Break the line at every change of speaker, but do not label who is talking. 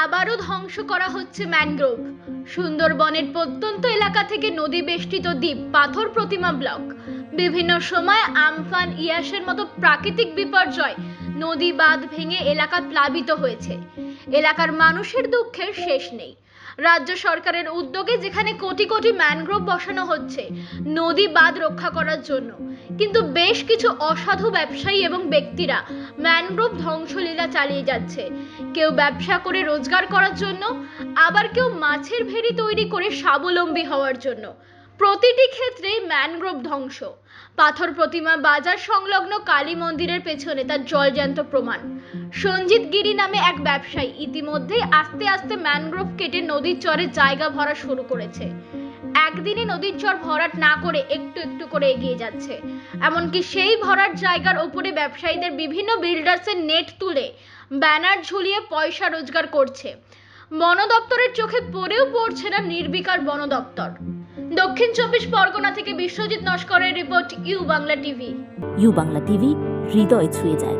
আবারও ধ্বংস করা হচ্ছে ম্যানগ্রোভ। সুন্দরবনের প্রত্যন্ত এলাকা থেকে নদী বেষ্টিত দ্বীপ পাথর প্রতিমা ব্লক। বিভিন্ন সময় আমফান ইয়াসের মতো প্রাকৃতিক বিপর্যয় নদী বাঁধ ভেঙে এলাকা প্লাবিত হয়েছে। এলাকার মানুষের দুঃখের শেষ নেই। রাজ্য সরকারের উদ্যোগে যেখানে কোটি কোটি ম্যানগ্রোভ বসানো হচ্ছে, নদী বাঁধ রক্ষা করার জন্য। কিন্তু বেশ কিছু অসাধু ব্যবসায়ী এবং ব্যক্তিরা ম্যানগ্রোভ ধ্বংসলীলা চালিয়ে যাচ্ছে। কেউ ব্যবসা করে রোজগার করার জন্য, আবার কেউ মাছের ভেড়ি তৈরি করে স্বাবলম্বী হওয়ার জন্য। প্রতিটি ক্ষেত্রেই ম্যানগ্রোভ ধ্বংস। পাথর প্রতিমা, বাজার সংলগ্ন কালী মন্দিরের পেছনে তার জলজ্যান্ত প্রমাণ। সঞ্জিত গিরি নামে এক ব্যবসায়ী ইতিমধ্যেই আস্তে আস্তে ম্যানগ্রোভ কেটে নদীর চরে জায়গা ভরা শুরু করেছে। একদিনে নদীর চর ভরাট না করে একটু একটু করে এগিয়ে যাচ্ছে। এমনকি সেই ভরাট জায়গার ওপরে ব্যবসায়ীদের বিভিন্ন বিল্ডার্সের নেট তুলে ব্যানার ঝুলিয়ে পয়সা রোজগার করছে। বন দপ্তরের চোখে পড়েও পড়ছে না নির্বিকার বন দপ্তর দক্ষিণ চব্বিশ পরগনা থেকে Biswajit নস্করের report U Bangla TV.
U Bangla TV, হৃদয় ছুঁয়ে যায়।